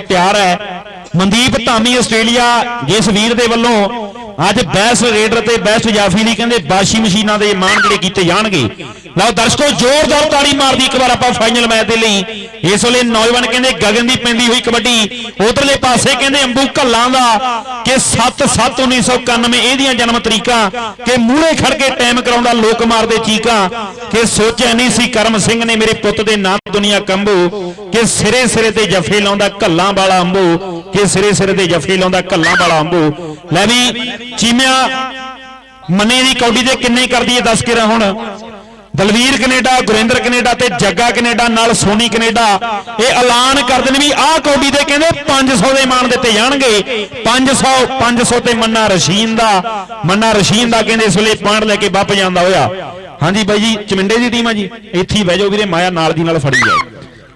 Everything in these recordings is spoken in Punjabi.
ਤਿਆਰ ਹੈ। ਮਨਦੀਪ ਧਾਮੀ ਆਸਟ੍ਰੇਲੀਆ ਜਿਸ ਵੀਰ ਦੇ ਵੱਲੋਂ ਅੱਜ ਬੈਸਟ ਰੇਡਰ ਤੇ ਬੈਸਟ ਜਾਫੀ ਲਈ ਕਹਿੰਦੇ ਬਾਸ਼ੀ ਮਸ਼ੀਨਾਂ ਦੇ ਮਾਣ ਜਿਹੜੇ ਕੀਤੇ ਜਾਣਗੇ। ਲਓ ਦਰਸ਼ਕੋ, ਜ਼ੋਰਦਾਰ ਤਾੜੀ ਮਾਰਦੀ ਇੱਕ ਵਾਰ ਆਪਾਂ ਫਾਈਨਲ ਮੈਚ ਦੇ ਲਈ। ਇਸ ਵੇਲੇ ਨੌਜਵਾਨ ਕਹਿੰਦੇ ਗਗਨ ਦੀ ਪੈਂਦੀ ਹੋਈ ਕਬੱਡੀ। ਉਧਰਲੇ ਪਾਸੇ ਕਹਿੰਦੇ ਅੰਬੂ ਘੱਲਾਂ ਦਾ ਕਿ 7-7-1991 ਇਹਦੀਆਂ ਜਨਮ ਤਰੀਕਾਂ, ਕਿ ਮੂਹਰੇ ਖੜ ਕੇ ਟਾਈਮ ਕਰਾਉਂਦਾ ਲੋਕ ਮਾਰਦੇ ਚੀਕਾਂ, ਕਿ ਸੋਚਿਆ ਨਹੀਂ ਸੀ ਕਰਮ ਸਿੰਘ ਨੇ ਮੇਰੇ ਪੁੱਤ ਦੇ ਨਾਂ ਦੁਨੀਆ ਕੰਬੋ, ਕਿ ਸਿਰੇ ਸਿਰੇ ਤੇ ਜਫੇ ਲਾਉਂਦਾ ਘੱਲਾਂ ਵਾਲਾ ਅੰਬੂ, ਕਿ ਸਿਰੇ ਸਿਰੇ ਤੇ ਜਫੇ ਲਾਉਂਦਾ ਘੱਲਾਂ ਵਾਲਾ ਅੰਬੂ। ਲੈ ਵੀ, ਚੀਮਿਆ, ਮੰਨੇ ਦੀ ਕੌਡੀ ਤੇ ਕਿੰਨੇ ਕਰਦੀ ਹੈ, ਦੱਸ ਕੇ ਰ ਹੁਣ। ਦਲਵੀਰ ਕੈਨੇਡਾ, ਗੁਰਿੰਦਰ ਕੈਨੇਡਾ ਤੇ ਜੱਗਾ ਕੈਨੇਡਾ, ਨਾਲ ਸੋਨੀ ਕੈਨੇਡਾ। ਇਹ ਐਲਾਨ ਕਰਦੇ ਨੇ ਵੀ ਆਹ ਕੌਡੀ ਦੇ ਕਹਿੰਦੇ 500 ਦੇ ਮਾਣ ਦਿੱਤੇ ਜਾਣਗੇ। 500 500 ਤੇ ਮੰਨਾ ਰਸ਼ੀਨ ਦਾ। ਮੰਨਾ ਰਸ਼ੀਨ ਦਾ ਕਹਿੰਦੇ ਇਸ ਵੇਲੇ ਪੁਆਇੰਟ ਲੈ ਕੇ ਵੱਪ ਜਾਂਦਾ ਹੋਇਆ। ਹਾਂਜੀ ਬਾਈ ਜੀ, ਚਮਿੰਡੇ ਦੀ ਟੀਮ ਆ ਜੀ। ਇੱਥੇ ਹੀ ਬਹਿ ਜਾਓ ਵੀਰੇ, ਮਾਇਆ ਨਾਲ ਦੀ ਨਾਲ ਫੜੀ ਜਾਏ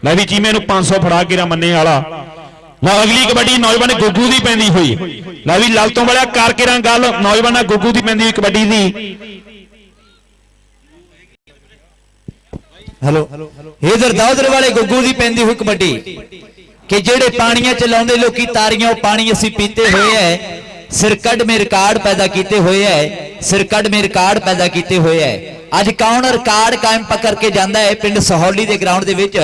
ਲੈ ਵੀ ਚੀਮੇ ਨੂੰ 500 ਫੜਾ ਕੇ ਰਾ ਮੰਨੇ ਵਾਲਾ। ਲਓ ਅਗਲੀ ਕਬੱਡੀ ਨੌਜਵਾਨ ਗੁੱਗੂ ਦੀ ਪੈਂਦੀ ਹੋਈ। ਲੈ ਵੀ ਲਲਤੋਂ ਵਾਲਿਆ ਕਰਕੇ ਰਾਂ ਗੱਲ, ਨੌਜਵਾਨਾਂ ਗੁੱਗੂ ਦੀ ਪੈਂਦੀ ਹੋਈ ਕਬੱਡੀ ਦੀ। ਹੈਲੋ। ਇਧਰ ਦਾਉਦਰ ਵਾਲੇ ਗੁੱਗੂ ਦੀ ਪੈਂਦੀ ਹੋਈ ਕਬੱਡੀ। ਕਿ ਜਿਹੜੇ ਪਾਣੀਆਂ ਚ ਲਾਉਂਦੇ ਲੋਕੀ ਤਾਰੀਆਂ, ਉਹ ਪਾਣੀ ਅਸੀਂ ਪੀਤੇ ਹੋਏ ਐ। ਸਿਰ ਕੱਢ ਮੇ ਰਿਕਾਰਡ ਪੈਦਾ ਕੀਤੇ ਹੋਏ ਐ। ਸਿਰ ਕੱਢ ਮੇ ਰਿਕਾਰਡ ਪੈਦਾ ਕੀਤੇ ਹੋਏ ਐ। ਅੱਜ ਕੌਣ ਰਿਕਾਰਡ ਕਾਇਮ ਪਕੜ ਕੇ ਜਾਂਦਾ ਹੈ ਪਿੰਡ ਸਹੌਲੀ ਦੇ ਗਰਾਊਂਡ ਦੇ ਵਿੱਚ?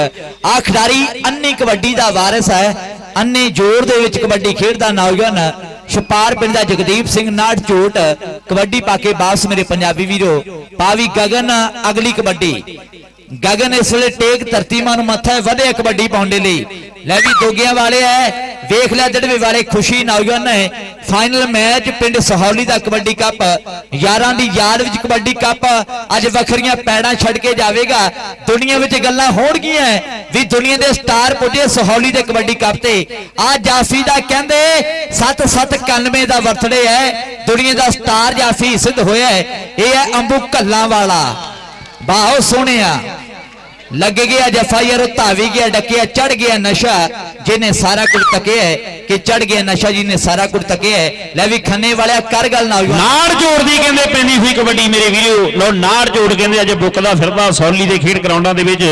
ਆ ਖਿਡਾਰੀ ਅੰਨੀ ਕਬੱਡੀ ਦਾ ਵਾਰਿਸ ਹੈ ਅੰਨੇ ਜੋਰ ਦੇ ਵਿੱਚ ਕਬੱਡੀ ਖੇਡਦਾ ਨੌਜਵਾਨ ਛਪਾਰ ਪਿੰਡ ਦਾ ਜਗਦੀਪ ਸਿੰਘ ਨਾੜ ਝੋਟ ਕਬੱਡੀ ਪਾ ਕੇ ਵਾਪਸ ਮੇਰੇ ਪੰਜਾਬੀ ਵੀਰੋ, ਪਾਵੀ ਗਗਨ, ਅਗਲੀ ਕਬੱਡੀ। ਗਗਨ ਇਸ ਵੇਲੇ ਟੇਕ ਧਰਤੀ ਮਾਂ ਨੂੰ ਮੱਥਾ ਵਧਿਆ ਕਬੱਡੀ ਪਾਉਣ ਦੇ ਲਈ। ਲੈ ਵੀ ਦੋਗਿਆਂ ਵਾਲੇ ਐ ਵੇਖ ਲੈ ਜੜਵੇ ਵਾਲੇ ਖੁਸ਼ੀ ਨੌਜਵਾਨ ਨੇ। ਫਾਈਨਲ ਮੈਚ ਪਿੰਡ ਸਹੌਲੀ ਦਾ ਕਬੱਡੀ ਕੱਪ। ਯਾਰਾਂ ਦੀ ਯਾਦ ਵਿੱਚ ਕਬੱਡੀ ਕੱਪ। ਅੱਜ ਵੱਖਰੀਆਂ ਪੈੜਾਂ ਛੱਡ ਕੇ ਜਾਵੇਗਾ। ਦੁਨੀਆ ਵਿੱਚ ਗੱਲਾਂ ਹੋਣਗੀਆਂ। ਵੀ ਦੁਨੀਆ ਦੇ ਸਟਾਰ ਪੁੱਜੇ ਸਹੌਲੀ ਦੇ ਕਬੱਡੀ ਕੱਪ ਤੇ। ਆ ਜਾਫੀ ਦਾ ਕਹਿੰਦੇ 7791 ਦਾ ਬਰਥਡੇ ਹੈ ਦੁਨੀਆ ਦਾ ਸਟਾਰ ਜਾਫੀ ਸਿੱਧ ਹੋਇਆ ਹੈ ਇਹ ਹੈ ਅੰਬੂ ਕੱਲਾਂ ਵਾਲਾ। ਬਾਹੋ ਸੋਹਣਿਆ ਲੱਗ ਗਿਆ ਜਫਾਇਰ ਧਾਵੀ ਗਿਆ, ਡੱਕਿਆ ਚੜ ਗਿਆ ਨਸ਼ਾ, ਜਿਹਨੇ ਸਾਰਾ ਕੁਝ ਤੱਕਿਆ ਹੈ ਕਿ ਚੜ ਗਿਆ ਨਸ਼ਾ, ਜਿਹਨੇ ਸਾਰਾ ਕੁਝ ਤੱਕਿਆ ਹੈ। ਲੈ ਵੀ ਖੰਨੇ ਵਾਲਿਆ, ਕਰ ਗੱਲ ਨਾ ਹੋਈ ਨਾੜ ਜੋੜਦੀ ਕਹਿੰਦੇ ਪੈਂਦੀ ਹੋਈ ਕਬੱਡੀ ਮੇਰੇ ਵੀਰੋ। ਲੋ ਨਾੜ ਜੋੜ ਕਹਿੰਦੇ ਅੱਜ ਬੁੱਕਦਾ ਫਿਰਦਾ ਸੌਲੀ ਦੇ ਖੇਡ ਗਰਾਊਂਡਾਂ ਦੇ ਵਿੱਚ।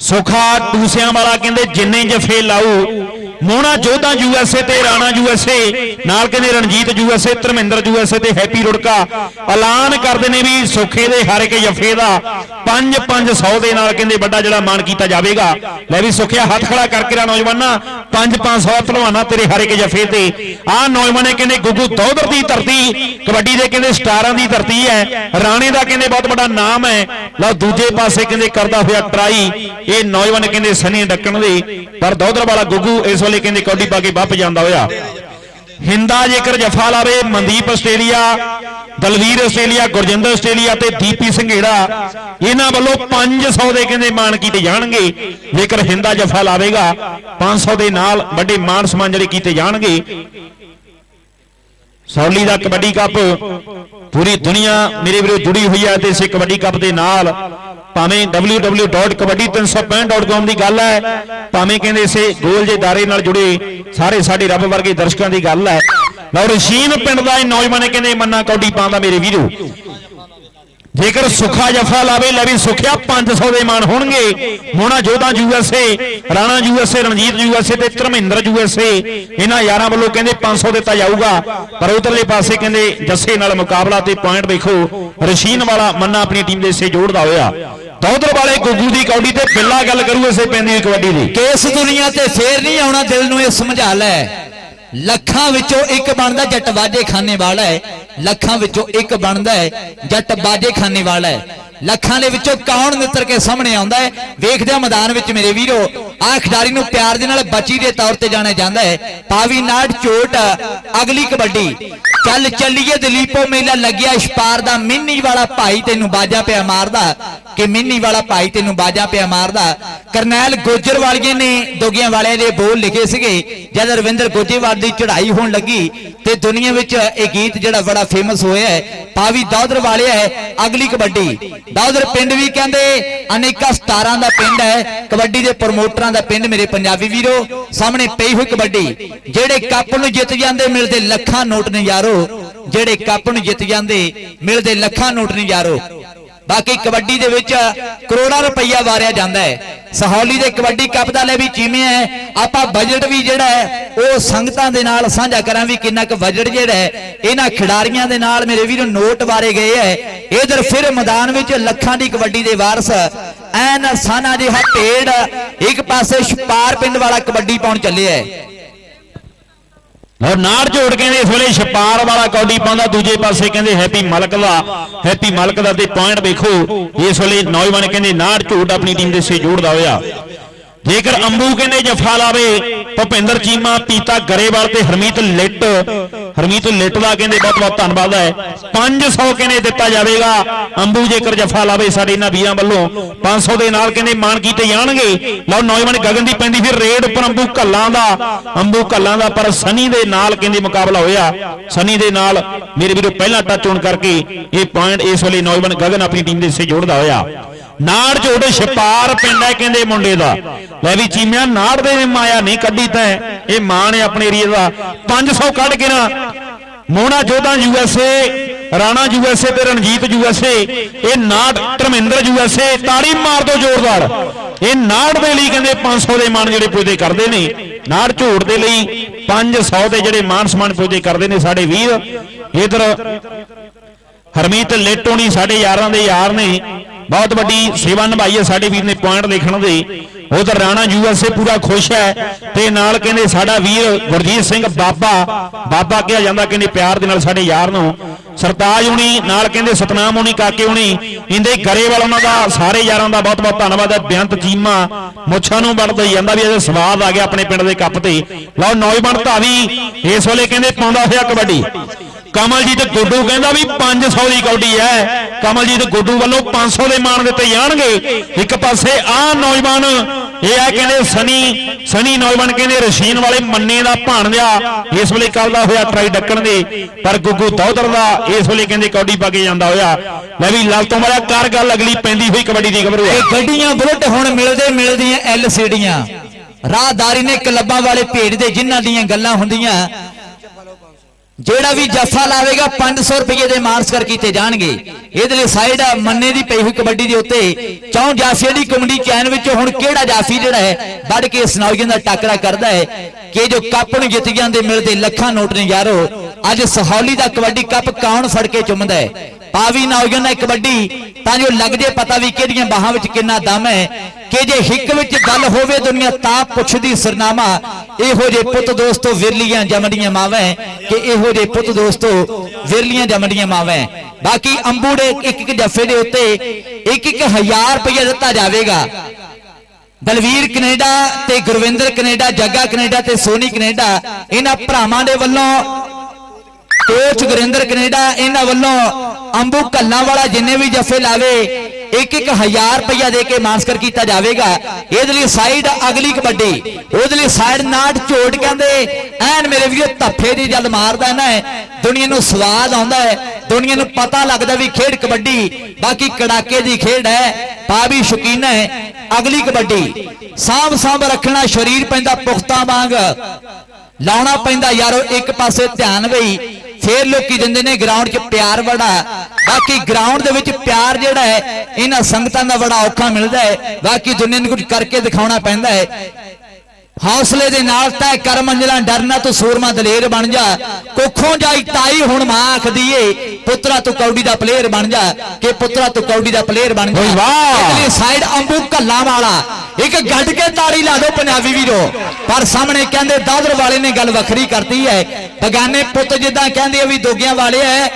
ਸੁਖਾ ਟੂਸਿਆਂ ਵਾਲਾ ਕਹਿੰਦੇ ਜਿੰਨੇ ਜਫੇ ਲਾਊ ਮੋਹਣਾ ਜੋਧਾ ਯੂਐਸਏ ਤੇ ਰਾਣਾ ਯੂਐਸਏ ਨਾਲ ਕਹਿੰਦੇ ਰਣਜੀਤ ਯੂਐਸਏ ਧਰਮਿੰਦਰ ਯੂਐਸਏ ਤੇ ਹੈਪੀ ਰੁੜਕਾ। ਐਲਾਨ ਕਰਦੇ ਨੇ ਵੀ ਸੁਖੇ ਦੇ ਹਰ ਇੱਕ ਜਫੇ ਦਾ 5-500 ਦੇ ਨਾਲ ਕਹਿੰਦੇ ਵੱਡਾ ਜਿਹੜਾ ਮਾਣ ਕੀਤਾ ਜਾਵੇਗਾ। ਲੈ ਵੀ ਸੁਖਿਆ ਹੱਥ ਖੜਾ ਕਰਕੇ ਰਾ ਨੌਜਵਾਨਾਂ 5-500 ਪਹਿਲਵਾਨਾਂ ਤੇਰੇ ਹਰ ਇੱਕ ਜਫੇ ਤੇ। ਆਹ ਨੌਜਵਾਨੇ ਕਹਿੰਦੇ ਗੁੱਗੂ ਦੌਦਰ ਦੀ ਧਰਤੀ, ਕਬੱਡੀ ਦੇ ਕਹਿੰਦੇ ਸਟਾਰਾਂ ਦੀ ਧਰਤੀ ਹੈ, ਰਾਣੇ ਦਾ ਕਹਿੰਦੇ ਬਹੁਤ ਵੱਡਾ ਨਾਮ ਹੈ। ਲਓ ਦੂਜੇ ਪਾਸੇ ਕਹਿੰਦੇ ਕਰਦਾ ਹੋਇਆ ਟਰਾਈ, ਇਹ ਨੌਜਵਾਨ ਕਹਿੰਦੇ ਸਨੀ ਡੱਕਣ ਦੇ, ਪਰ ਦੌਦਰ ਵਾਲਾ ਗੁੱਗੂ ਇਸ ਵੇਲੇ ਕਹਿੰਦੇ ਕੌਡੀ ਪਾ ਕੇ ਵੱਪ ਜਾਂਦਾ ਹੋਇਆ। ਹਿੰਦਾ ਜੇਕਰ ਜਫਾ ਲਾਵੇ, Mandeep Australia, Dalvir Australia, Gurjinder Australia ਤੇ ਦੀਪੀ ਸਿੰਘੇੜਾ, ਇਹਨਾਂ ਵੱਲੋਂ 500 ਦੇ ਕਹਿੰਦੇ ਮਾਣ ਕੀਤੇ ਜਾਣਗੇ। ਜੇਕਰ ਹਿੰਦਾ ਜਫਾ ਲਾਵੇਗਾ 500 ਦੇ ਨਾਲ ਵੱਡੇ ਮਾਣ ਸਨਮਾਨ ਜਿਹੜੇ ਕੀਤੇ ਜਾਣਗੇ। ਸੌਲੀ ਦਾ ਕਬੱਡੀ ਕੱਪ ਪੂਰੀ ਦੁਨੀਆ ਮੇਰੇ ਵੀਰੋ ਜੁੜੀ ਹੋਈ ਹੈ ਤੇ ਇਸੇ ਕਬੱਡੀ ਕੱਪ ਦੇ ਨਾਲ ਭਾਵੇਂ www.kabaddi365.com ਦੀ ਗੱਲ ਹੈ, ਭਾਵੇਂ ਕਹਿੰਦੇ ਇਸੇ ਗੋਲ ਜੇ ਦਾਰੇ ਨਾਲ ਜੁੜੇ ਸਾਰੇ ਸਾਡੇ ਰੱਬ ਵਰਗੇ ਦਰਸ਼ਕਾਂ ਦੀ ਗੱਲ ਹੈ। ਲਓ ਰਸ਼ੀਨ ਪਿੰਡ ਦਾ ਇਹ ਨੌਜਵਾਨ ਕਹਿੰਦੇ ਮੰਨਾ ਕੌਡੀ ਪਾਉਂਦਾ ਮੇਰੇ ਵੀਰੋ। ਜੇਕਰ ਸੁਖਾ ਜਫਾ ਲਾਵੇ, ਲੈ ਵੀ ਸੁਖਿਆ 500 ਦੇ ਮਾਨ ਹੋਣਗੇ। Mona Jodha USA Rana USA Ranjit USA ਤੇ ਧਰਮਿੰਦਰ ਯੂਐਸਏ ਇਹਨਾਂ ਯਾਰਾਂ ਵੱਲੋਂ ਕਹਿੰਦੇ 500 ਦਿੱਤਾ ਜਾਊਗਾ। ਪਰ ਉਧਰਲੇ ਪਾਸੇ ਕਹਿੰਦੇ ਜੱਸੇ ਨਾਲ ਮੁਕਾਬਲਾ ਤੇ ਪੁਆਇੰਟ ਵੇਖੋ, ਰਸ਼ੀਨ ਵਾਲਾ ਮੰਨਾ ਆਪਣੀ ਟੀਮ ਦੇ ਹਿੱਸੇ ਜੋੜਦਾ ਹੋਇਆ। ਦੌਦਰ ਵਾਲੇ ਗੁੱਗੂ ਦੀ ਕੌਡੀ ਤੇ ਬਿੱਲਾ ਗੱਲ ਕਰੂ ਇਸੇ ਪੈਂਦੀ ਕਬੱਡੀ ਦੀ। ਕਿਸ ਦੁਨੀਆ ਤੇ ਫੇਰ ਨਹੀਂ ਆਉਣਾ, ਦਿਲ ਨੂੰ ਇਹ ਸਮਝਾ ਲੈ। ਲੱਖਾਂ ਵਿੱਚੋਂ ਇੱਕ ਬਣਦਾ ਜੱਟ ਬਾਜੇ ਖਾਨੇ ਵਾਲਾ ਹੈ। ਲੱਖਾਂ ਵਿੱਚੋਂ ਇੱਕ ਬਣਦਾ ਹੈ ਜੱਟ ਬਾਜੇ ਖਾਨੇ ਵਾਲਾ ਹੈ। ਲੱਖਾਂ ਦੇ ਵਿੱਚੋਂ ਕੌਣ ਨਿੱਤਰ ਕੇ ਸਾਹਮਣੇ ਆਉਂਦਾ ਹੈ? ਵੇਖਦੇ ਆ ਮੈਦਾਨ ਵਿੱਚ ਮੇਰੇ ਵੀਰੋ ਆਹ ਖਿਡਾਰੀ ਨੂੰ ਪਿਆਰ ਦੇ ਨਾਲ ਬੱਚੀ ਦੇ ਤੌਰ ਤੇ ਜਾਣਿਆ ਜਾਂਦਾ ਹੈ। ਪਾਵੀ ਨਾੜ ਚੋਟ, ਅਗਲੀ ਕਬੱਡੀ। ਚੱਲ ਚੱਲੀਏ ਦਲੀਪੋ ਮੇਲਾ, ਲੱਗਿਆ ਇਸ਼ਪਾਰ ਦਾ। ਮਿੰਨੀ ਵਾਲਾ ਭਾਈ ਤੈਨੂੰ ਬਾਜਾ ਪਿਆ ਮਾਰਦਾ। ਕਿ ਮਿੰਨੀ ਵਾਲਾ ਭਾਈ ਤੈਨੂੰ ਬਾਜਾ ਪਿਆ ਮਾਰਦਾ। ਕਰਨੈਲ ਗੋਜਰ ਵਾਲੀਏ ਨੇ ਦੋਗੀਆਂ ਵਾਲਿਆਂ ਦੇ ਬੋਲ ਲਿਖੇ ਸੀਗੇ। ਜਦ ਰਵਿੰਦਰ ਗੋਜੇਵਾਲ ਦੀ ਚੜ੍ਹਾਈ ਹੋਣ ਲੱਗੀ ਤੇ ਦੁਨੀਆ ਵਿੱਚ ਇਹ ਗੀਤ ਜਿਹੜਾ ਬੜਾ ਫੇਮਸ ਹੋਇਆ ਹੈ, ਪਾਵੀ ਦੌਦਰ ਵਾਲਿਆ ਹੈ, ਅਗਲੀ ਕਬੱਡੀ। ਦੌਦਰ ਪਿੰਡ ਵੀ ਕਹਿੰਦੇ ਅਨੇਕਾਂ ਸਟਾਰਾਂ ਦਾ ਪਿੰਡ ਹੈ, ਕਬੱਡੀ ਦੇ ਪ੍ਰਮੋਟਰਾਂ ਦਾ ਪਿੰਡ ਮੇਰੇ ਪੰਜਾਬੀ ਵੀਰੋ, ਸਾਹਮਣੇ ਪਈ ਹੋਈ ਕਬੱਡੀ, ਜਿਹੜੇ ਕੱਪ ਨੂੰ ਜਿੱਤ ਜਾਂਦੇ, ਮਿਲਦੇ ਲੱਖਾਂ ਨੋਟ ਨੇ ਯਾਰੋ ਜਿਹੜੇ ਕੱਪ ਨੂੰ ਜਿੱਤ ਜਾਂਦੇ, ਮਿਲਦੇ ਲੱਖਾਂ ਨੋਟ ਨੇ ਯਾਰੋ ਬਾਕੀ ਕਬੱਡੀ ਦੇ ਵਿੱਚ ਕਰੋੜਾਂ ਰੁਪਈਆ ਵਾਰਿਆ ਜਾਂਦਾ ਹੈ। ਸਹੌਲੀ ਦੇ ਕਬੱਡੀ ਕੱਪ ਦਾ ਲੈ ਵੀ ਚੀਮੇ ਹੈ। ਆਪਾਂ ਬਜਟ ਵੀ ਜਿਹੜਾ ਹੈ, ਉਹ ਸੰਗਤਾਂ ਦੇ ਨਾਲ ਸਾਂਝਾ ਕਰਾਂ ਵੀ ਕਿੰਨਾ ਕੁ ਬਜਟ ਜਿਹੜਾ ਹੈ, ਇਹਨਾਂ ਖਿਡਾਰੀਆਂ ਦੇ ਨਾਲ ਮੇਰੇ ਵੀਰ ਨੋਟ ਵਾਰੇ ਗਏ ਹੈ। ਇਧਰ ਫਿਰ ਮੈਦਾਨ ਵਿੱਚ ਲੱਖਾਂ ਦੀ ਕਬੱਡੀ ਦੇ ਵਾਰਸ ਐਨ ਸਾਨਾ ਜਿਹਾ ਢੇੜ ਇੱਕ ਪਾਸੇ ਛਪਾਰ ਪਿੰਡ ਵਾਲਾ ਕਬੱਡੀ ਪਾਉਣ ਚੱਲਿਆ ਹੈ। ਲਓ ਨਾੜ ਝੋੜ ਕਹਿੰਦੇ ਇਸ ਵੇਲੇ ਛਪਾਰ ਵਾਲਾ ਕੌਡੀ ਪਾਉਂਦਾ, ਦੂਜੇ ਪਾਸੇ ਕਹਿੰਦੇ ਹੈਪੀ ਮਲਕ ਦਾ, ਹੈਪੀ ਮਲਕ ਦਾ ਤੇ ਪੁਆਇੰਟ ਵੇਖੋ, ਇਸ ਵੇਲੇ ਨੌਜਵਾਨ ਕਹਿੰਦੇ ਨਾੜ ਝੋੜ ਆਪਣੀ ਟੀਮ ਦੇ ਸੇ ਜੋੜਦਾ ਹੋਇਆ। ਜੇਕਰ ਅੰਬੂ ਕਹਿੰਦੇ ਜਫਾ ਲਾਵੇ, ਭੁਪਿੰਦਰ ਚੀਮਾ, ਪੀਤਾ ਗਰੇਵਾਲ ਤੇ ਹਰਮੀਤ ਲਿੱਟ ਹਰਮੀਤ ਲਿੱਟ ਦਾ ਕਹਿੰਦੇ ਬਹੁਤ ਬਹੁਤ ਧੰਨਵਾਦ ਹੈ। 500 ਕਹਿੰਦੇ ਦਿੱਤਾ ਜਾਵੇਗਾ। ਅੰਬੂ ਜੇਕਰ ਜਫਾ ਲਾਵੇ ਸਾਡੇ ਇਹਨਾਂ ਵੀਰਾਂ ਵੱਲੋਂ 500 ਦੇ ਨਾਲ ਕਹਿੰਦੇ ਮਾਣ ਕੀਤੇ ਜਾਣਗੇ। ਲਓ ਨੌਜਵਾਨ ਗਗਨ ਦੀ ਪੈਂਦੀ ਫਿਰ ਰੇਡ ਉੱਪਰ ਅੰਬੂ ਕੱਲਾਂ ਦਾ। ਅੰਬੂ ਕੱਲਾਂ ਦਾ ਪਰ ਸਨੀ ਦੇ ਨਾਲ ਕਹਿੰਦੇ ਮੁਕਾਬਲਾ ਹੋਇਆ। ਸਨੀ ਦੇ ਨਾਲ ਮੇਰੇ ਵੀਰੋ ਪਹਿਲਾ ਟੱਚ ਹੋਣ ਕਰਕੇ ਇਹ ਪੁਆਇੰਟ ਇਸ ਵੇਲੇ ਨੌਜਵਾਨ ਗਗਨ ਆਪਣੀ ਟੀਮ ਦੇ ਹਿੱਸੇ ਜੋੜਦਾ ਹੋਇਆ। ਨਾੜ ਝੋੜ ਛਪਾਰ ਪਿੰਡ ਹੈ ਕਹਿੰਦੇ ਮੁੰਡੇ ਦਾ। ਲੈ ਵੀ ਚੀਮਿਆ, ਨਾੜ ਦੇ ਮਾਇਆ ਨਹੀਂ ਕੱਢੀ ਤੈਂ ਇਹ ਮਾਂ ਨੇ ਆਪਣੇ ਏਰੀਏ ਦਾ 500 ਕੱਢ ਕੇ ਨਾ ਮੋਨਾ ਜੋਧਾ ਯੂਐਸਏ ਰਾਣਾ ਯੂਐਸਏ ਤੇ ਰਣਜੀਤ ਯੂਐਸਏ ਇਹ ਨਾੜ ਧਰਮਿੰਦਰ ਯੂਐਸਏ ਤਾੜੀ ਮਾਰ ਦੋ ਜ਼ੋਰਦਾਰ। ਇਹ ਨਾੜ ਦੇ ਲਈ ਕਹਿੰਦੇ 500 ਦੇ ਮਾਨ ਜਿਹੜੇ ਪੁੱਜਦੇ ਕਰਦੇ ਨੇ। ਨਾੜ ਝੋੜ ਦੇ ਲਈ 500 ਦੇ ਜਿਹੜੇ ਮਾਨ ਸਮਾਨ ਪੁੱਜਦੇ ਕਰਦੇ ਨੇ ਸਾਡੇ ਵੀਰ। ਇਧਰ ਹਰਮੀਤ ਲੇਟੋਣੀ ਸਾਡੇ ਯਾਰਾਂ ਦੇ ਯਾਰ ਨੇ। ਬਹੁਤ ਵੱਡੀ ਸੇਵਾ ਨਿਭਾਈ ਹੈ ਸਾਡੇ ਵੀਰ ਨੇ ਪੁਆਇੰਟ ਲਿਖਣ ਦੇ। ਉਧਰ ਰਾਣਾ ਯੂਐਸਏ ਪੂਰਾ ਖੁਸ਼ ਹੈ ਤੇ ਨਾਲ ਕਹਿੰਦੇ ਸਾਡਾ ਵੀਰ ਗੁਰਜੀਤ ਸਿੰਘ ਬਾਬਾ ਬਾਬਾ ਕਿਹਾ ਜਾਂਦਾ ਕਹਿੰਦੇ ਪਿਆਰ ਦੇ ਨਾਲ ਸਾਡੇ ਯਾਰ ਨੂੰ। ਸਰਤਾਜ ਹੁਣੀ, ਨਾਲ ਕਹਿੰਦੇ ਸਤਨਾਮ ਹੁਣੀ, ਕਾਕੇ ਹੁਣੀ ਇੰਦੇ ਗਰੇਵਾਲ ਉਹਨਾਂ ਦਾ ਸਾਰੇ ਯਾਰਾਂ ਦਾ ਬਹੁਤ ਬਹੁਤ ਧੰਨਵਾਦ ਹੈ। ਬੇਅੰਤ ਚੀਮਾ ਮੁੱਛਾਂ ਨੂੰ ਵੜਦਾ ਜਾਂਦਾ ਵੀ ਇਹਦੇ ਸਵਾਦ ਆ ਗਿਆ ਆਪਣੇ ਪਿੰਡ ਦੇ ਕੱਪ ਤੇ। ਲਓ ਨੌਜਵਾਨ ਧਾਵੀ ਇਸ ਵੇਲੇ ਕਹਿੰਦੇ ਪਾਉਂਦਾ ਹੋਇਆ ਕਬੱਡੀ। ਕਮਲਜੀਤ ਗੁੱਡੂ ਕਹਿੰਦਾ ਵੀ 500 ਦੀ ਕੌਡੀ ਹੈ। ਕਮਲਜੀਤ ਗੁੱਡੂ ਵੱਲੋਂ 500 ਦੇ ਮਾਣ ਦਿੱਤੇ ਜਾਣਗੇ। ਇੱਕ ਪਾਸੇ ਆ ਨੌਜਵਾਨ, ਇਹ ਆ ਕਹਿੰਦੇ ਸਨੀ ਸਨੀ ਨੌਜਵਾਨ ਕਹਿੰਦੇ ਰਸ਼ੀਨ ਵਾਲੇ ਮੰਨੇ ਦਾ ਭਾਣਜਾ ਇਸ ਵੇਲੇ ਕਰਦਾ ਹੋਇਆ ਟਰਾਈ ਡੱਕਣ ਦੇ, ਪਰ ਗੁੱਗੂ ਦੌਦਰ ਦਾ ਇਸ ਵੇਲੇ ਕਹਿੰਦੇ ਕੌਡੀ ਪਾ ਕੇ ਜਾਂਦਾ ਹੋਇਆ। ਮੈਂ ਵੀ ਲਾਲ ਤੋਂ ਵਾਲਾ ਕਰ ਗੱਲ ਅਗਲੀ ਪੈਂਦੀ ਹੋਈ ਕਬੱਡੀ ਦੀ ਖਬਰ ਇਹ ਗੱਡੀਆਂ ਬੁਲਟ ਹੁਣ ਮਿਲਦੇ ਮਿਲਦੀਆਂ ਐਲਸੀਡੀਆਂ ਰਾਹਦਾਰੀ ਨੇ ਕਲੱਬਾਂ ਵਾਲੇ ਭੇਜਦੇ ਜਿਨ੍ਹਾਂ ਦੀਆਂ ਗੱਲਾਂ ਹੁੰਦੀਆਂ। ਜਿਹੜਾ ਵੀ ਜੱਫਾ ਲਾਵੇਗਾ 500 ਰੁਪਏ ਦੇ ਮਾਰਸਕਰ ਕੀਤੇ ਜਾਣਗੇ। ਇਹਦੇ ਲਈ ਸਾਈਡ ਆ, ਮੰਨੇ ਦੀ ਪਈ ਹੋਈ ਕਬੱਡੀ ਦੇ ਉੱਤੇ। ਚੌਂ ਜਾਫੀਆਂ ਦੀ ਕਮੇਡੀ ਚੈਨ ਵਿੱਚ ਹੁਣ ਕਿਹੜਾ ਜਾਫੀ ਜਿਹੜਾ ਹੈ, ਵੱਢ ਕੇ ਇਸ ਦਾ ਟੱਕਰਾ ਕਰਦਾ ਹੈ ਕਿ ਜੋ ਕੱਪ ਨੂੰ ਜਿੱਤ ਜਾਂਦੇ ਮਿਲਦੇ ਲੱਖਾਂ ਨੋਟ ਨੇ ਯਾਰੋ ਅੱਜ ਸਹੌਲੀ ਦਾ ਕਬੱਡੀ ਕੱਪ ਕੌਣ ਫੜ ਕੇ ਚੁੰਮਦਾ ਹੈ? ਪਾਵੀ ਹੋ ਜਾਂਦਾ ਕਬੱਡੀ, ਤਾਂ ਜੋ ਲੱਗ ਜੇ ਪਤਾ ਵੀ ਕਿਹੜੀਆਂ ਬਾਹਾਂ ਵਿੱਚ ਕਿੰਨਾ ਦਮ ਹੈ, ਕਿ ਜੇ ਹਿੱਕ ਵਿੱਚ ਗੱਲ ਹੋਵੇ ਦੁਨੀਆ ਤਾਂ ਪੁੱਛਦੀ ਸਰਨਾਮਾ। ਇਹੋ ਜੇ ਪੁੱਤ ਦੋਸਤੋ ਵਿਰਲੀਆਂ ਜੰਮਦੀਆਂ ਮਾਵਾਂ ਕਿ ਇਹੋ ਜੇ ਪੁੱਤ ਦੋਸਤੋ ਵਿਰਲੀਆਂ ਜੰਮਦੀਆਂ ਮਾਵਾਂ ਬਾਕੀ ਅੰਬੂੜੇ ਇੱਕ ਇੱਕ ਜੱਫੇ ਦੇ ਉੱਤੇ ਇੱਕ ਇੱਕ ਹਜ਼ਾਰ ਰੁਪਏ ਦਿੱਤਾ ਜਾਵੇਗਾ। ਦਲਵੀਰ ਕੈਨੇਡਾ ਤੇ ਗੁਰਵਿੰਦਰ ਕੈਨੇਡਾ, ਜੱਗਾ ਕੈਨੇਡਾ ਤੇ ਸੋਨੀ ਕੈਨੇਡਾ, ਇਹਨਾਂ ਭਰਾਵਾਂ ਦੇ ਵੱਲੋਂ, ਕੋਚ ਗੁਰਿੰਦਰ ਕੈਨੇਡਾ, ਇਹਨਾਂ ਵੱਲੋਂ ਅੰਬੂ ਕੱਲਾਂ ਵਾਲਾ ਜਿੰਨੇ ਵੀ ਜੱਫੇ ਲਾਵੇ ਇੱਕ ਇੱਕ ਹਜ਼ਾਰ ਰੁਪਇਆ ਦੇ ਕੇ ਮਾਨਸਕਰ ਕੀਤਾ ਜਾਵੇਗਾ। ਇਹਦੇ ਲਈ ਸਾਈਡ ਅਗਲੀ ਕਬੱਡੀ, ਉਹਦੇ ਲਈ ਸਾਈਡ ਨਾਟ ਝੋੜ ਕਹਿੰਦੇ। ਐਨ ਮੇਰੇ ਵੀਰੋ, ਧੱਫੇ ਦੀ ਜਲ ਮਾਰਦਾ ਨਾ ਦੁਨੀਆ ਨੂੰ ਸਵਾਦ ਆਉਂਦਾ ਹੈ, ਦੁਨੀਆ ਨੂੰ ਪਤਾ ਲੱਗਦਾ ਵੀ ਖੇਡ ਕਬੱਡੀ, ਬਾਕੀ ਕੜਾਕੇ ਦੀ ਖੇਡ ਹੈ ਪਾ ਵੀ ਸ਼ੌਕੀਨ ਹੈ। ਅਗਲੀ ਕਬੱਡੀ ਸਾਂਭ ਸਾਂਭ ਰੱਖਣਾ ਸਰੀਰ ਪੈਂਦਾ ਪੁਖਤਾ ਵਾਂਗ। ਲਾਉਣਾ ਪੈਂਦਾ ਯਾਰੋ, ਇੱਕ ਪਾਸੇ ਧਿਆਨ ਬਈ ਫੇਰ ਲੋਕੀ ਦਿੰਦੇ ਨੇ ਗਰਾਊਂਡ 'ਚ ਪਿਆਰ ਬੜਾ ਬਾਕੀ ਗਰਾਊਂਡ ਦੇ ਵਿੱਚ ਪਿਆਰ ਜਿਹੜਾ ਹੈ ਇਹਨਾਂ ਸੰਗਤਾਂ ਦਾ ਬੜਾ ਔਖਾ ਮਿਲਦਾ ਹੈ। ਬਾਕੀ ਦੁਨੀਆ ਨੂੰ ਕੁਝ ਕਰਕੇ ਦਿਖਾਉਣਾ ਪੈਂਦਾ ਹੈ। ਹੌਸਲੇ ਦੇ ਨਾਲ ਤੈ ਕਰ ਮੰਜ਼ਲਾਂ ਡਰਨਾ ਤੂੰ ਸੂਰਮਾ ਦਲੇਰ ਬਣ ਜਾ। ਕੋਖੋਂ ਜਾਈ ਤਾਈ ਹੁਣ ਮਾਂ ਆਖਦੀ ਏ ਪੁੱਤਰਾ ਤੂੰ ਕੌਡੀ ਦਾ ਪਲੇਅਰ ਬਣ ਜਾ। ਕਿ ਪੁੱਤਰਾ ਤੂੰ ਕੌਡੀ ਦਾ ਪਲੇਅਰ ਬਣ ਜਾ। ਵਾਹ! ਸਾਈਡ ਅੰਬੂ ਕੱਲਾ ਵਾਲਾ। ਇੱਕ ਗੱਡ ਕੇ ਤਾੜੀ ਲਾ ਦਿਓ ਪੰਜਾਬੀ ਵੀਰੋ। ਪਰ ਸਾਹਮਣੇ ਕਹਿੰਦੇ ਦਾਦਰ ਵਾਲੇ ਨੇ ਗੱਲ ਵੱਖਰੀ ਕਰਤੀ ਹੈ। ਬਗਾਨੇ ਪੁੱਤ ਜਿੱਦਾਂ ਕਹਿੰਦੇ ਆ ਵੀ ਦੋਗਿਆਂ ਵਾਲੇ ਐ,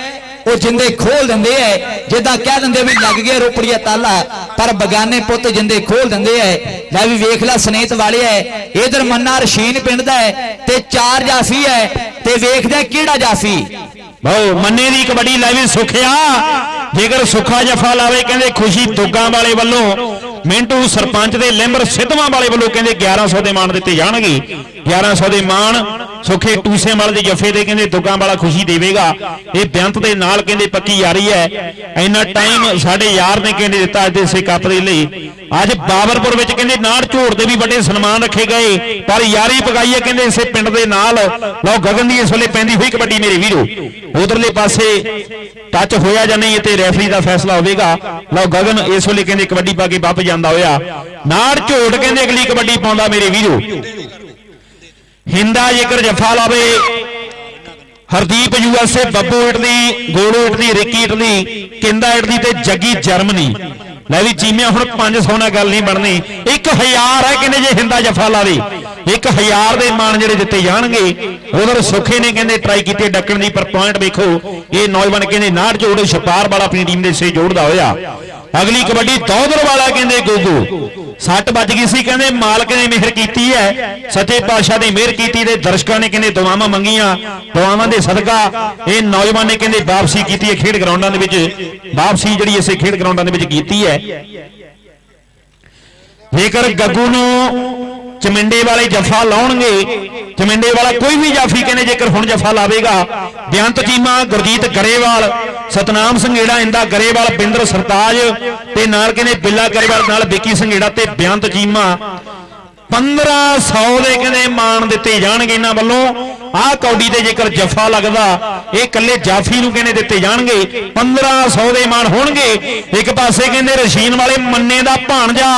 ਉਹ ਜਿੰਦੇ ਖੋਲ ਦਿੰਦੇ ਐ, ਜਿੱਦਾਂ ਕਹਿ ਦਿੰਦੇ ਵੀ ਲੱਗ ਗਿਆ ਰੋਪੜੀਆ ਤਾਲਾ। ਪਰ ਬਗਾਨੇ ਪੁੱਤ ਜਿੰਦੇ ਖੋਲ ਦਿੰਦੇ ਐ, ਲੈ ਵੀ ਵੇਖ ਲੈ ਸਨੇਤ ਵਾਲੇ ਐ, ਇਧਰ ਮੰਨਾ ਰਸ਼ੀਨ ਪਿੰਡ ਦਾ ਹੈ ਤੇ ਚਾਰ ਜਾਫੀ ਐ, ਤੇ ਵੇਖਦੇ ਕਿਹੜਾ ਜਾਫੀ? ਬਹੁ, ਮੰਨੇ ਦੀ ਕਬੱਡੀ ਲੈ ਵੀ ਸੁਖਿਆ। ਜੇਕਰ ਸੁੱਖਾ ਜਫਾ ਲਾਵੇ, ਕਹਿੰਦੇ ਖੁਸ਼ੀ ਦੁੱਗਾਂ ਵਾਲੇ ਵੱਲੋਂ। ਮਿੰਟੂ ਸਰਪੰਚ ਦੇ ਲੈਂਬਰ ਸਿੱਧਵਾਂ ਵਾਲੇ ਵੱਲੋਂ ਕਹਿੰਦੇ 1100 ਦੇ ਮਾਣ ਦਿੱਤੇ ਜਾਣਗੇ। 1100 ਦੇ ਮਾਣ ਸੁਖੇ ਟੂਸੇ ਵਾਲੇ ਦੇ ਜਫੇ ਦੇ ਕਹਿੰਦੇ ਦੁੱਗਾਂ ਵਾਲਾ ਖੁਸ਼ੀ ਦੇਵੇਗਾ। ਇਹ ਬੇਅੰਤ ਦੇ ਨਾਲ ਕਹਿੰਦੇ ਪੱਕੀ ਯਾਰੀ ਹੈ। ਇੰਨਾ ਟਾਈਮ ਸਾਡੇ ਯਾਰ ਨੇ ਕਹਿੰਦੇ ਦਿੱਤਾ ਅੱਜ ਦੇ ਇਸੇ ਕੱਪ ਦੇ ਲਈ। ਅੱਜ ਬਾਬਰਪੁਰ ਵਿੱਚ ਕਹਿੰਦੇ ਨਾੜ ਝੋੜ ਦੇ ਵੀ ਵੱਡੇ ਸਨਮਾਨ ਰੱਖੇ ਗਏ। ਪਰ ਯਾਰੀ ਪਗਾਈ ਹੈ ਕਹਿੰਦੇ ਇਸੇ ਪਿੰਡ ਦੇ ਨਾਲ। ਲਓ, ਗਗਨ ਦੀ ਇਸ ਵੇਲੇ ਪੈਂਦੀ ਹੋਈ ਕਬੱਡੀ ਮੇਰੇ ਵੀਰੋ। ਉਧਰਲੇ ਪਾਸੇ ਟੱਚ ਹੋਇਆ ਜਾਂ ਨਹੀਂ ਇਹ ਤੇ ਰੈਫਰੀ ਦਾ ਫੈਸਲਾ ਹੋਵੇਗਾ। ਲਓ, ਗਗਨ ਇਸ ਵੇਲੇ ਕਹਿੰਦੇ ਕਬੱਡੀ ਪਾ ਕੇ ਵਾਪਸ ਜਾਂਦਾ ਹੋਇਆ। ਨਾੜ ਝੋੜ ਕਹਿੰਦੇ ਅਗਲੀ ਕਬੱਡੀ ਪਾਉਂਦਾ ਮੇਰੇ ਵੀਰੋ। ਹਿੰਦਾ ਜੇਕਰ ਜਫਾ ਲਾਵੇ, Hardeep USA Babbu Italy, Golu Italy, Ricky Italy, Kinda Italy ਤੇ ਜੱਗੀ ਜਰਮਨੀ। ਲੈ ਵੀ ਚੀਮਿਆ, ਹੁਣ 500 ਨਾਲ ਗੱਲ ਨਹੀਂ ਬਣਨੀ। 1000 ਹੈ ਕਹਿੰਦੇ ਜੇ ਹਿੰਦਾ ਜਫਾ ਲਾਵੇ। 1000 ਦੇ ਮਾਨ ਜਿਹੜੇ ਦਿੱਤੇ ਜਾਣਗੇ, ਉਧਰ ਸੁਖੇ ਨੇ ਕਹਿੰਦੇ ਟਰਾਈ ਕੀਤੇ ਡੱਕਣ ਦੀ, ਪਰ ਪੁਆਇੰਟ ਵੇਖੋ, ਇਹ ਨੌਜਵਾਨ ਕਹਿੰਦੇ, ਨਾੜ ਜੋੜੇ, ਛਪਾਰ ਵਾਲਾ ਆਪਣੀ ਟੀਮ ਦੇ ਸੇ ਜੋੜਦਾ ਹੋਇਆ। ਅਗਲੀ ਕਬੱਡੀ ਦੌਦਰ ਵਾਲਾ ਕਹਿੰਦੇ ਗੋਗੂ। ਸੱਟ ਵੱਜ ਗਈ ਸੀ, ਕਹਿੰਦੇ ਮਾਲਕ ਨੇ ਮਿਹਰ ਕੀਤੀ ਹੈ। ਸੱਚੇ ਪਾਤਸ਼ਾਹ ਦੀ ਮਿਹਰ ਕੀਤੀ ਤੇ ਦਰਸ਼ਕਾਂ ਨੇ ਕਹਿੰਦੇ ਦੁਆਵਾਂ ਮੰਗੀਆਂ। ਦੁਆਵਾਂ ਦੇ ਸਦਕਾ ਇਹ ਨੌਜਵਾਨ ਨੇ ਕਹਿੰਦੇ ਵਾਪਸੀ ਕੀਤੀ ਹੈ ਖੇਡ ਗਰਾਊਂਡਾਂ ਦੇ ਵਿੱਚ। ਵਾਪਸੀ ਜਿਹੜੀ ਇਸੇ ਖੇਡ ਗਰਾਊਂਡਾਂ ਦੇ ਵਿੱਚ ਕੀਤੀ ਹੈ। ਜੇਕਰ ਗੱਗੂ ਨੂੰ ਚਮਿੰਡੇ ਵਾਲੇ ਜਫਾ ਲਾਉਣਗੇ। ਚਮਿੰਡੇ ਵਾਲਾ ਕੋਈ ਵੀ ਜਾਫੀ ਕਹਿੰਦੇ ਜੇਕਰ ਹੁਣ ਜਫਾ ਲਾਵੇਗਾ। ਬੇਅੰਤ ਚੀਮਾ ਗੁਰਜੀਤ ਗਰੇਵਾਲ, ਸਤਨਾਮ ਸੰਘੇੜਾ, ਇੰਦਾ ਗਰੇਵਾਲ ਬਿੰਦਰ ਸਰਤਾਜ ਤੇ ਨਾਲ ਕਹਿੰਦੇ ਬਿੱਲਾ ਗਰੇਵਾਲ, ਨਾਲ ਵਿੱਕੀ ਸੰਘੇੜਾ ਤੇ ਬੇਅੰਤ ਚੀਮਾ। 1500 ਦੇ ਕਹਿੰਦੇ ਮਾਣ ਦਿੱਤੇ ਜਾਣਗੇ ਇਹਨਾਂ ਵੱਲੋਂ। ਆਹ ਕੌਡੀ ਤੇ ਜੇਕਰ ਜਫਾ ਲੱਗਦਾ, ਇਹ ਇਕੱਲੇ ਜਾਫੀ ਨੂੰ ਕਹਿੰਦੇ ਦਿੱਤੇ ਜਾਣਗੇ। 1500 ਦੇ ਮਾਣ ਹੋਣਗੇ। ਇੱਕ ਪਾਸੇ ਕਹਿੰਦੇ ਰਸ਼ੀਨ ਵਾਲੇ ਮੰਨੇ ਦਾ ਭਾਣਜਾ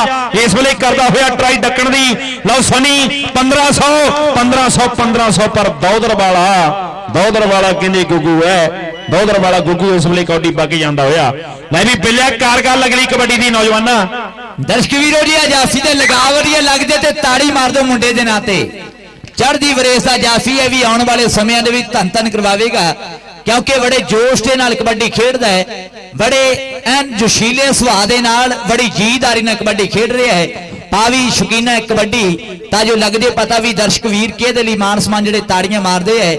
ਇਸ ਵੇਲੇ ਕਰਦਾ ਹੋਇਆ ਟਰਾਈ ਡੱਕਣ ਦੀ। ਲਓ ਸਨੀ 1500 1500 1500 ਪਰ ਦੌਦਰ ਵਾਲਾ ਦੌਦਰ ਵਾਲਾ ਕਹਿੰਦੇ ਗੁੱਗੂ ਹੈ। ਦੌਦਰ ਵਾਲਾ ਗੁੱਗੂ ਇਸ ਵੇਲੇ ਕੌਡੀ ਪਾ ਕੇ ਜਾਂਦਾ ਹੋਇਆ। ਲੈ ਵੀ ਬਿੱਲਿਆ, ਕਾਰ ਗੱਲ ਅਗਲੀ ਕਬੱਡੀ ਦੀ ਨੌਜਵਾਨਾਂ। ਦਰਸ਼ਕ ਵੀਰੋ ਜੀ ਜਾਫੀ ਤੇ ਲਗਾਵ ਲੱਗਦੇ ਤੇ ਤਾੜੀ ਮਾਰ ਦਿਓ ਮੁੰਡੇ ਦੇ ਨਾਂ ਤੇ। ਚੜ੍ਹਦੀ ਵਰੇਸ ਦਾ ਜਾਫੀ ਹੈ ਵੀ ਆਉਣ ਵਾਲੇ ਸਮਿਆਂ ਦੇ ਵਿੱਚ ਧੰਨ ਧੰਨ ਕਰਵਾਵੇਗਾ, ਕਿਉਂਕਿ ਬੜੇ ਜੋਸ਼ ਦੇ ਨਾਲ ਕਬੱਡੀ ਖੇਡਦਾ ਹੈ। ਬੜੇ ਐਨ ਜੋਸ਼ੀਲੇ ਸੁਭਾਅ ਦੇ ਨਾਲ ਬੜੀ ਜੀਦਾਰੀ ਨਾਲ ਕਬੱਡੀ ਖੇਡ ਰਿਹਾ ਹੈ। ਤਾਂ ਵੀ ਸ਼ੁਕੀਨਾ ਹੈ ਕਬੱਡੀ। ਤਾਂ ਜੋ ਲੱਗਦੇ ਪਤਾ ਵੀ ਦਰਸ਼ਕ ਵੀਰ ਕਿਹਦੇ ਲਈ ਮਾਨ ਸਮਾਨ ਜਿਹੜੇ ਤਾੜੀਆਂ ਮਾਰਦੇ ਹੈ।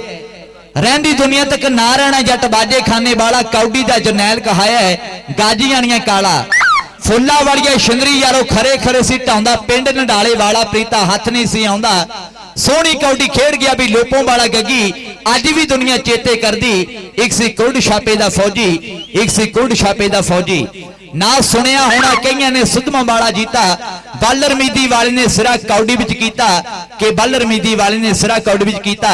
ਰਹਿੰਦੀ ਦੁਨੀਆ ਤੱਕ ਨਾ ਰਹਿਣਾ ਜੱਟ ਬਾਜੇ ਖਾਨੇ ਵਾਲਾ ਕੌਡੀ ਦਾ ਜਰਨੈਲ ਕਹਾਇਆ ਹੈ ਗਾਜੀਆਣੀਆਂ ਕਾਲਾ। ਫੁੱਲਾ ਵਾਲੀਆਂ ਸ਼ਿੰਦਰੀ ਯਾਰੋ ਖਰੇ ਖਰੇ ਸੀ, ਢਾਉਂਦਾ ਪਿੰਡ ਨਡਾਲੇ ਵਾਲਾ, ਪ੍ਰੀਤਾ ਹੱਥ ਨਹੀਂ ਸੀ ਆਉਂਦਾ। ਸੋਹਣੀ ਕੌਡੀ ਖੇਡ ਗਿਆ ਵੀ ਲੋਪੋਂ ਵਾਲਾ ਗੱਗੀ, ਅੱਜ ਵੀ ਦੁਨੀਆ ਚੇਤੇ ਕਰਦੀ। ਇੱਕ ਸੀ ਕੁਰਡ ਛਾਪੇ ਦਾ ਫੌਜੀ, ਇੱਕ ਸੀ ਕੁਰਡ ਛਾਪੇ ਦਾ ਫੌਜੀ। ਨਾ ਸੁਣਿਆ ਹੋਣਾ ਕਈਆਂ ਨੇ ਸੁਧਮਾ ਵਾਲਾ ਜੀਤਾ ਬੱਲਰ ਮੀਦੀ ਵਾਲੇ ਨੇ ਸਿਰਾ ਕੌਡੀ ਵਿੱਚ ਕੀਤਾ, ਕਿ ਬੱਲਰ ਵਾਲੇ ਨੇ ਸਿਰਾ ਕੌਡੀ ਵਿੱਚ ਕੀਤਾ,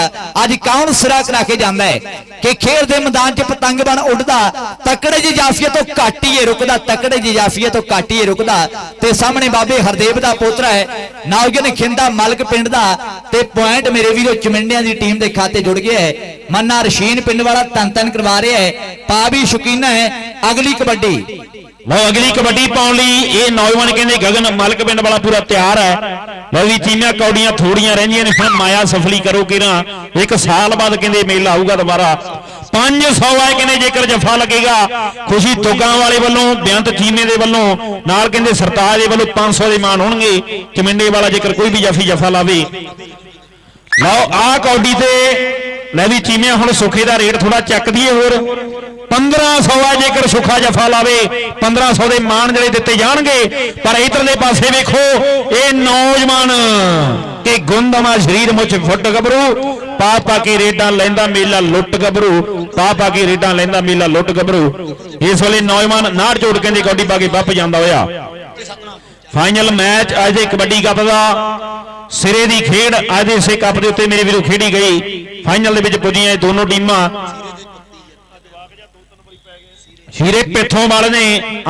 ਅੱਜ ਕੌਣ ਸਿਰਾ ਕਰਾ ਕੇ ਜਾਂਦਾ ਹੈ? ਕਿ ਖੇਡ ਦੇ ਮੈਦਾਨ 'ਚ ਪਤੰਗ ਬਣ ਉੱਡਦਾ, ਤਕੜੇ ਜੀ ਜਾਫੀਏ ਤੋਂ ਘੱਟ ਹੀ ਰੁਕਦਾ, ਤਕੜੇ ਜੀ ਜਾਫੀਏ ਤੋਂ ਘੱਟ ਹੀ ਰੁਕਦਾ। ਤੇ ਸਾਹਮਣੇ ਬਾਬੇ ਹਰਦੇਵ ਦਾ ਪੋਤਰਾ ਹੈ ਨੌਜਨ ਖਿੰਦਾ ਮਲਕ ਪਿੰਡ ਦਾ, ਤੇ ਪੁਆਇੰਟ ਮੇਰੇ ਵੀਰੋ ਚਮਿੰਡਿਆਂ ਦੀ ਟੀਮ ਦੇ ਖਾਤੇ ਜੁੜ ਗਿਆ ਹੈ। ਮੰਨਾ ਰਸ਼ੀਨ ਪਿੰਡ ਵਾਲਾ ਤਨ ਤਨ ਕਰਵਾ ਰਿਹਾ ਹੈ, ਪਾ ਵੀ ਸ਼ੁਕੀਨਾ ਹੈ, ਅਗਲੀ ਕਬੱਡੀ। ਲਓ, ਅਗਲੀ ਕਬੱਡੀ ਪਾਉਣ ਲਈ ਇਹ ਨੌਜਵਾਨ ਕਹਿੰਦੇ, ਗਗਨ, ਮਲਕ ਪਿੰਡ ਵਾਲਾ ਪੂਰਾ ਤਿਆਰ ਹੈ। ਲਓ ਵੀ ਚੀਮਿਆ ਕੌਡੀਆਂ ਥੋੜੀਆਂ ਰਹਿੰਦੀਆਂ ਨੇ ਫਿਰ ਮਾਇਆ ਸਫਲੀ ਕਰੋ ਕਿਰਾਂ। ਇੱਕ ਸਾਲ ਬਾਅਦ ਕਹਿੰਦੇ ਮੇਲਾ ਆਊਗਾ ਦੁਬਾਰਾ। 500 ਆਏ ਕਹਿੰਦੇ, ਜੇਕਰ ਜਫਾ ਲੱਗੇਗਾ, ਖੁਸ਼ੀ ਤੁਗਾਂ ਵਾਲੇ ਵੱਲੋਂ ਬੇਅੰਤ ਚੀਨੇ ਦੇ ਵੱਲੋਂ, ਨਾਲ ਕਹਿੰਦੇ ਸਰਤਾਜ ਦੇ ਵੱਲੋਂ 500 ਦੇ ਮਾਨ ਹੋਣਗੇ। ਚਮਿੰਡੇ ਵਾਲਾ ਜੇਕਰ ਕੋਈ ਵੀ ਜਫ਼ੀ ਜਫਾ ਲਾਵੇ। ਲਓ, ਆਹ ਕੌਡੀ ਤੇ ਲੈ ਵੀ ਚੀਮਿਆ ਹੁਣ ਸੁਖੇ ਦਾ ਰੇਟ ਥੋੜਾ ਚੱਕ ਦਈਏ ਹੋਰ। 1500 ਆ ਜੇਕਰ ਸੁਖਾ ਜਫਾ ਲਾਵੇ 1500 ਦੇ ਮਾਨ ਜਿਹੜੇ ਦਿੱਤੇ ਜਾਣਗੇ। ਪਰ ਇਧਰਲੇ ਪਾਸੇ ਵੇਖੋ, ਇਹ ਨੌਜਵਾਨ ਕਿ ਗੁੰਦਮਾ ਸਰੀਰ ਮੁੱਛ ਫੁੱਟ ਗੱਭਰੂ, ਪਾ ਪਾ ਕੇ ਰੇਡਾਂ ਲੈਂਦਾ ਮੇਲਾ ਲੁੱਟ ਗੱਭਰੂ, ਪਾ ਪਾ ਕੇ ਰੇਡਾਂ ਲੈਂਦਾ ਮੇਲਾ ਲੁੱਟ ਗੱਭਰੂ। ਇਸ ਵੇਲੇ ਨੌਜਵਾਨ ਨਾੜ ਜੋੜ ਕਹਿੰਦੇ ਕੌਡੀ ਪਾ ਕੇ ਵੱਪ ਜਾਂਦਾ ਹੋਇਆ। ਫਾਈਨਲ ਮੈਚ ਅੱਜ ਦੇ ਕਬੱਡੀ ਕੱਪ ਦਾ ਸਿਰੇ ਦੀ ਖੇਡ ਅੱਜ ਦੇ ਇਸੇ ਕੱਪ ਦੇ ਉੱਤੇ ਮੇਰੇ ਵੀਰੋ ਖੇਡੀ ਗਈ। ਫਾਈਨਲ ਦੇ ਵਿੱਚ ਪੁੱਜੀਆਂ ਇਹ ਦੋਨੋਂ ਟੀਮਾਂ। ਸ਼ੀਰੇ ਪਿੱਠੋਂ ਵਾਲੇ ਨੇ,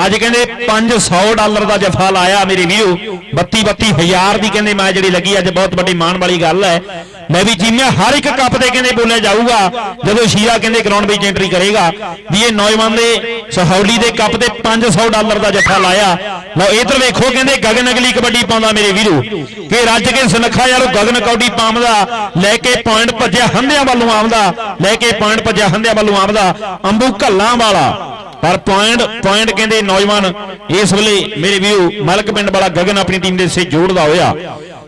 ਅੱਜ ਕਹਿੰਦੇ 500 ਡਾਲਰ ਦਾ ਜਫਾ ਲਾਇਆ ਮੇਰੇ ਵੀਰੋ। 32 32 ਹਜ਼ਾਰ ਦੀ ਕਹਿੰਦੇ ਮੈਂ ਜਿਹੜੀ ਲੱਗੀ, ਅੱਜ ਬਹੁਤ ਵੱਡੀ ਮਾਣ ਵਾਲੀ ਗੱਲ ਹੈ। ਮੈਂ ਵੀ ਜਿਵੇਂ ਹਰ ਇੱਕ ਕੱਪ ਤੇ ਕਹਿੰਦੇ ਬੋਲਿਆ ਜਾਊਗਾ, ਜਦੋਂ ਸ਼ੀਰਾ ਕਹਿੰਦੇ ਗਰਾਊਂਡ ਵਿੱਚ ਐਂਟਰੀ ਕਰੇਗਾ, ਵੀ ਇਹ ਨੌਜਵਾਨ ਦੇ ਸਹੌਲੀ ਦੇ ਕੱਪ ਤੇ 500 ਡਾਲਰ ਦਾ ਜਫਾ ਲਾਇਆ। ਲਓ ਇਧਰ ਵੇਖੋ ਕਹਿੰਦੇ ਗਗਨ ਅਗਲੀ ਕਬੱਡੀ ਪਾਉਂਦਾ ਮੇਰੇ ਵੀਰੋ। ਕਿ ਰੱਜ ਕੇ ਸੁਨੱਖਾ ਯਾਰ ਗਗਨ ਕੌਡੀ ਪਾਉਂਦਾ ਲੈ ਕੇ ਪੁਆਇੰਟ ਭੱਜਿਆ ਹੰਦਿਆਂ ਵੱਲੋਂ ਆਉਂਦਾ ਲੈ ਕੇ ਪੁਆਇੰਟ ਭੱਜਿਆ ਹੰਦਿਆਂ ਵੱਲੋਂ ਆਉਂਦਾ ਅੰਬੂ ਘੱਲਾਂ ਵਾਲਾ। ਪਰ ਪੁਆਇੰਟ ਪੁਆਇੰਟ ਕਹਿੰਦੇ ਨੌਜਵਾਨ ਇਸ ਵੇਲੇ ਮੇਰੇ ਵੀਰੋ ਮਲਕ ਪਿੰਡ ਵਾਲਾ ਗਗਨ ਆਪਣੀ ਟੀਮ ਦੇ ਸੇ ਜੋੜਦਾ ਹੋਇਆ।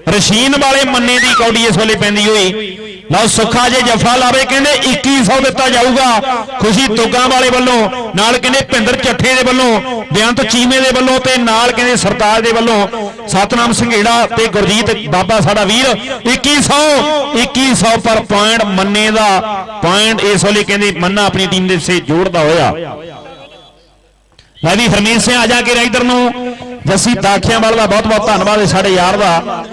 ਰਸ਼ੀਨ ਵਾਲੇ ਮੰਨੇ ਦੀ ਕੌਡੀ ਇਸ ਵੇਲੇ ਪੈਂਦੀ ਹੋਈ। ਲਓ ਸੁੱਖਾ ਜੇ ਜਫਾ ਲਾਵੇ, ਕਹਿੰਦੇ 2100 ਦਿੱਤਾ ਜਾਊਗਾ। ਖੁਸ਼ੀ ਤੁਗਾ ਵਾਲੇ ਵੱਲੋਂ, ਨਾਲ ਕਹਿੰਦੇ ਭਿੰਦਰ ਚੱਠੇ ਦੇ ਵੱਲੋਂ ਬੇਅੰਤ ਚੀਮੇ ਦੇ ਵੱਲੋਂ ਤੇ ਨਾਲ ਕਹਿੰਦੇ ਸਰਤਾਜ ਦੇ ਵੱਲੋਂ, ਸਤਨਾਮ ਸਿੰਘੇੜਾ ਤੇ ਗੁਰਜੀਤ ਬਾਬਾ ਸਾਡਾ ਵੀਰ 2100 2100 ਪਰ ਪੁਆਇੰਟ ਮੰਨੇ ਦਾ ਪੁਆਇੰਟ ਇਸ ਵੇਲੇ ਕਹਿੰਦੇ ਮੰਨਾ ਆਪਣੀ ਟੀਮ ਦੇ ਸੇ ਜੋੜਦਾ ਹੋਇਆ। ਲੈ ਵੀ ਹਰਮੀਤ ਸਿੰਘ ਆ ਜਾ ਕੇ ਰਾਈਡਰ ਨੂੰ। ਜੱਸੀ ਦਾਖਿਆਂਵਾਲ ਦਾ ਬਹੁਤ ਬਹੁਤ ਧੰਨਵਾਦ ਹੈ ਸਾਡੇ ਯਾਰ ਦਾ।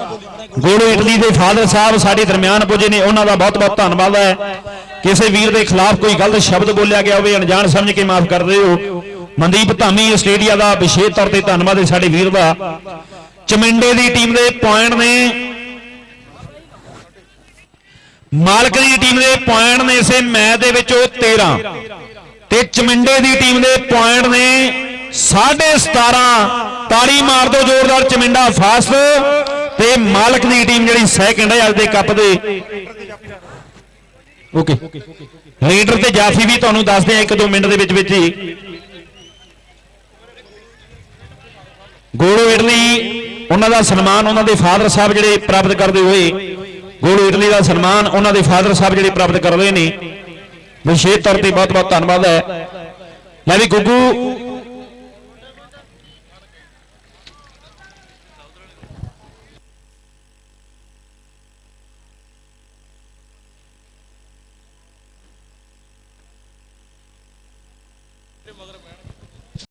ਗੋਲੂ ਇਟਲੀ ਦੇ ਫਾਦਰ ਸਾਹਿਬ ਸਾਡੇ ਦਰਮਿਆਨ ਪੁੱਜੇ ਨੇ, ਉਹਨਾਂ ਦਾ ਬਹੁਤ ਬਹੁਤ ਧੰਨਵਾਦ ਹੈ। ਕਿਸੇ ਵੀਰ ਦੇ ਖਿਲਾਫ ਕੋਈ ਗਲਤ ਸ਼ਬਦ ਬੋਲਿਆ ਗਿਆ ਹੋਵੇ, ਅਣਜਾਣ ਸਮਝ ਕੇ ਮਾਫ ਕਰ ਦਿਓ। ਮਨਦੀਪ ਧਾਮੀ ਆਸਟ੍ਰੇਲੀਆ ਦਾ ਵਿਸ਼ੇਸ਼ ਤੌਰ ਤੇ ਧੰਨਵਾਦ ਹੈ ਸਾਡੇ ਵੀਰ ਦਾ। ਚਮਿੰਡੇ ਦੀ ਟੀਮ ਦੇ ਪੁਆਇੰਟ ਨੇ, ਮਾਲਕ ਦੀ ਟੀਮ ਦੇ ਪੁਆਇੰਟ ਨੇ ਇਸੇ ਮੈਚ ਦੇ ਵਿੱਚ ਉਹ 13 ਤੇ ਚਮਿੰਡੇ ਦੀ ਟੀਮ ਦੇ ਪੁਆਇੰਟ ਨੇ 17.5 ਤਾੜੀ ਮਾਰ ਦਿਓ ਜ਼ੋਰਦਾਰ ਚਮਿੰਡਾ ਫਾਸਟ ਤੇ ਮਾਲਕ ਦੀ ਟੀਮ ਜਿਹੜੀ ਸੈਕਿੰਡ ਹੈ ਅੱਜ ਦੇ ਕੱਪ ਦੇ। ਓਕੇ। ਲੀਡਰ ਤੇ ਜਾਫੀ ਵੀ ਤੁਹਾਨੂੰ ਦੱਸਦੇ ਆ ਇੱਕ ਦੋ ਮਿੰਟ ਦੇ ਵਿੱਚ ਵਿੱਚ ਹੀ। ਗੋਲੋ ਇਟਲੀ, ਉਹਨਾਂ ਦਾ ਸਨਮਾਨ ਉਹਨਾਂ ਦੇ ਫਾਦਰ ਸਾਹਿਬ ਜਿਹੜੇ ਪ੍ਰਾਪਤ ਕਰਦੇ ਹੋਏ। ਗੋਲੋ ਇਟਲੀ ਦਾ ਸਨਮਾਨ ਉਹਨਾਂ ਦੇ ਫਾਦਰ ਸਾਹਿਬ ਜਿਹੜੇ ਪ੍ਰਾਪਤ ਕਰ ਰਹੇ ਨੇ। ਵਿਸ਼ੇਸ਼ ਤੌਰ ਤੇ ਬਹੁਤ ਬਹੁਤ ਧੰਨਵਾਦ ਹੈ। ਲੈ ਵੀ ਗੁੱਗੂ